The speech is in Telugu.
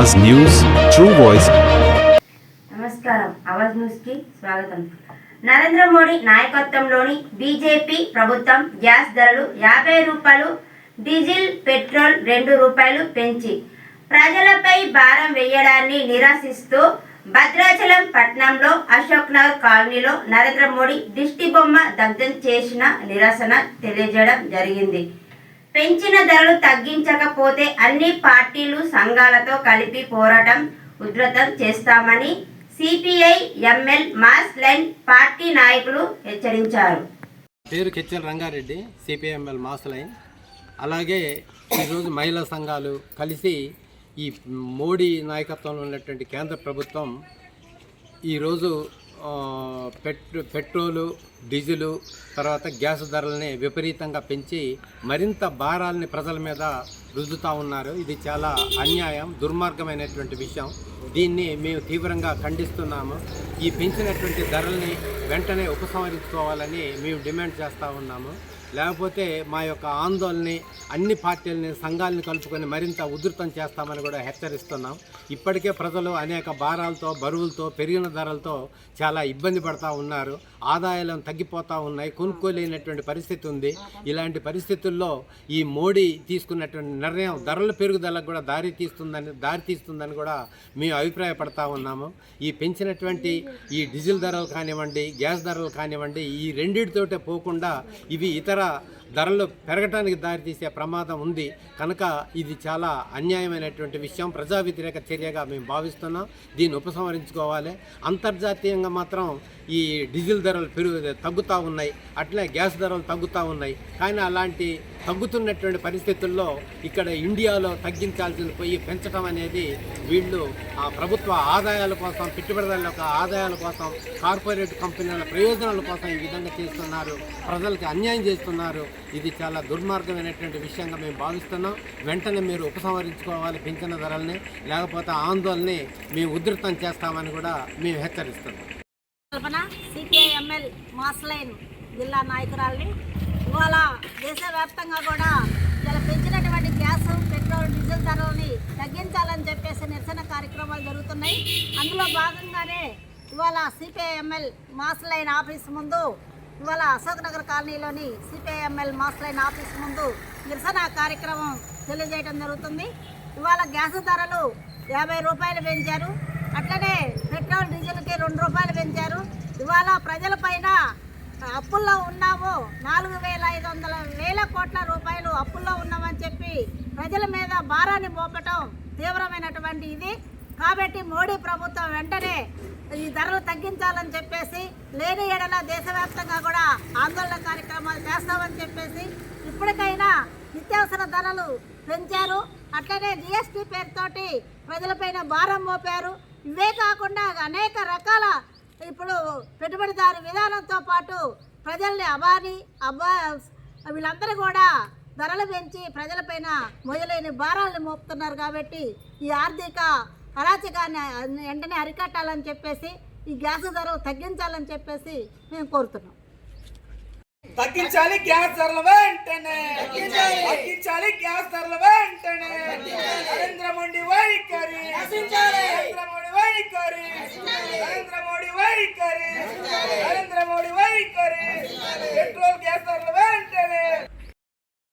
ఆవాజ్ న్యూస్ ట్రూ వాయిస్ నమస్కారం. న్యూస్కి స్వాగతం. నరేంద్ర మోడీ నాయకత్వంలోని బీజేపీ ప్రభుత్వం గ్యాస్ ధరలు యాభై రూపాయలు డీజిల్ పెట్రోల్ రెండు రూపాయలు పెంచి ప్రజలపై భారం వేయడాన్ని నిరసిస్తూ భద్రాచలం పట్నంలో అశోక్ నగర్ కాలనీలో నరేంద్ర మోడీ దిష్టి బొమ్మ దగ్ధం చేసిన నిరసన తెలియజేయడం జరిగింది. పెంచిన ధరలు తగ్గించకపోతే అన్ని పార్టీలు సంఘాలతో కలిపి పోరాటం ఉధృతం చేస్తామని CPI ML mass line party నాయకులు హెచ్చరించారు. పేరు Kechchala Rangareddy CPML mass line. అలాగే ఈరోజు మహిళా సంఘాలు కలిసి ఈ మోడీ నాయకత్వంలో ఉన్నటువంటి కేంద్ర ప్రభుత్వం ఈరోజు పెట్ పెట్రోలు డీజిలు తర్వాత గ్యాస్ ధరలని విపరీతంగా పెంచి మరింత భారాలని ప్రజల మీద రుద్దుతూ ఉన్నారు. ఇది చాలా అన్యాయం దుర్మార్గమైనటువంటి విషయం. దీన్ని మేము తీవ్రంగా ఖండిస్తున్నాము. ఈ పెంచినటువంటి ధరల్ని వెంటనే ఉపసంహరించుకోవాలని మేము డిమాండ్ చేస్తూ ఉన్నాము. లేకపోతే మా యొక్క ఆందోళనని అన్ని పార్టీలని సంఘాలని కలుపుకొని మరింత ఉధృతం చేస్తామని కూడా హెచ్చరిస్తున్నాం. ఇప్పటికే ప్రజలు అనేక భారాలతో బరువులతో పెరిగిన ధరలతో చాలా ఇబ్బంది పడతా ఉన్నారు. ఆదాయాలు తగ్గిపోతూ ఉన్నాయి. కొనుక్కోలేనటువంటి పరిస్థితి ఉంది. ఇలాంటి పరిస్థితుల్లో ఈ మోడీ తీసుకున్నటువంటి నిర్ణయం ధరల పెరుగుదలకు కూడా దారి తీస్తుందని దారి తీస్తుందని కూడా మేము అభిప్రాయపడతా ఉన్నాము. ఈ పెంచినటువంటి ఈ డీజిల్ ధరలు కానివ్వండి గ్యాస్ ధరలు కానివ్వండి ఈ రెండింటితోటే పోకుండా ఇవి ఇతర para ధరలు పెరగటానికి దారితీసే ప్రమాదం ఉంది. కనుక ఇది చాలా అన్యాయమైనటువంటి విషయం. ప్రజా వ్యతిరేక చర్యగా మేము భావిస్తున్నాం. దీన్ని ఉపసంహరించుకోవాలి. అంతర్జాతీయంగా మాత్రం ఈ డీజిల్ ధరలు పెరుగు తగ్గుతూ ఉన్నాయి. అట్లే గ్యాస్ ధరలు తగ్గుతూ ఉన్నాయి. కానీ అలాంటి తగ్గుతున్నటువంటి పరిస్థితుల్లో ఇక్కడ ఇండియాలో తగ్గించాల్సిన పోయి పెంచడం అనేది వీళ్ళు ఆ ప్రభుత్వ ఆదాయాల కోసం పెట్టుబడిదారుల యొక్క ఆదాయాల కోసం కార్పొరేట్ కంపెనీల ప్రయోజనాల కోసం ఈ విధంగా చేస్తున్నారు. ప్రజలకు అన్యాయం చేస్తున్నారు. ఇది చాలా దుర్మార్గమైనటువంటి విషయంగా మేము భావిస్తున్నాం. వెంటనే మీరు ఉపసంహరించుకోవాలి పెంచిన ధరల్ని లేకపోతే ఆందోళనని మేము ఉధృతం చేస్తామని కూడా మేము హెచ్చరిస్తున్నాం. కల్పన సిపిఐఎంఎల్ మాస్లైన్ జిల్లా నాయకురాల్ని ఇవాళ దేశవ్యాప్తంగా కూడా ఇలా పెంచినటువంటి గ్యాస్ పెట్రోల్ డీజిల్ ధరలని తగ్గించాలని చెప్పేసి నిరసన కార్యక్రమాలు జరుగుతున్నాయి. అందులో భాగంగానే ఇవాళ సిపిఐఎంఎల్ మాస్లైన్ ఆఫీస్ ముందు ఇవాళ అశోక్ నగర్ కాలనీలోని సిపిఐఎంఎల్ మాస్ లైన్ ఆఫీస్ ముందు నిరసన కార్యక్రమం తెలియజేయడం జరుగుతుంది. ఇవాళ గ్యాస్ ధరలు యాభై రూపాయలు పెంచారు. అట్లనే పెట్రోల్ డీజిల్కి రెండు రూపాయలు పెంచారు. ఇవాళ ప్రజలపైన అప్పుల్లో ఉన్నాము నాలుగు వేల ఐదు వందల వేల కోట్ల రూపాయలు అప్పుల్లో ఉన్నామని చెప్పి ప్రజల మీద భారాన్ని మోపటం తీవ్రమైనటువంటి ఇది. కాబట్టి మోడీ ప్రభుత్వం వెంటనే ఈ ధరలు తగ్గించాలని చెప్పేసి లేని ఎడల దేశవ్యాప్తంగా కూడా ఆందోళన కార్యక్రమాలు చేస్తామని చెప్పేసి ఇప్పటికైనా నిత్యావసర ధరలు పెంచారు. అట్లనే జిఎస్టీ పేరుతోటి ప్రజలపైన భారం మోపారు. ఇవే కాకుండా అనేక రకాల ఇప్పుడు పెట్టుబడిదారు విధానంతో పాటు ప్రజల్ని అబాని అబా వీళ్ళందరూ కూడా ధరలు పెంచి ప్రజలపైన మొదలైన భారాలను మోపుతున్నారు కాబట్టి ఈ ఆర్థిక అరాచకాన్ని వెంటనే అరికట్టాలని చెప్పేసి ఈ గ్యాస్ ధర తగ్గించాలని చెప్పేసి మేము కోరుతున్నాం. తగ్గించాలి గ్యాస్ ధరలు వెంటనే. తగ్గించాలి. గ్యాస్ ధరలు వెంటనే. నరేంద్ర మోడీ వైఖరి. నరేంద్ర మోడీ వైఖరి. నరేంద్ర మోడీ వైఖరి. నరేంద్ర మోడీ వైఖరి. పెట్రోల్ గ్యాస్ ధరలు వెంటనే.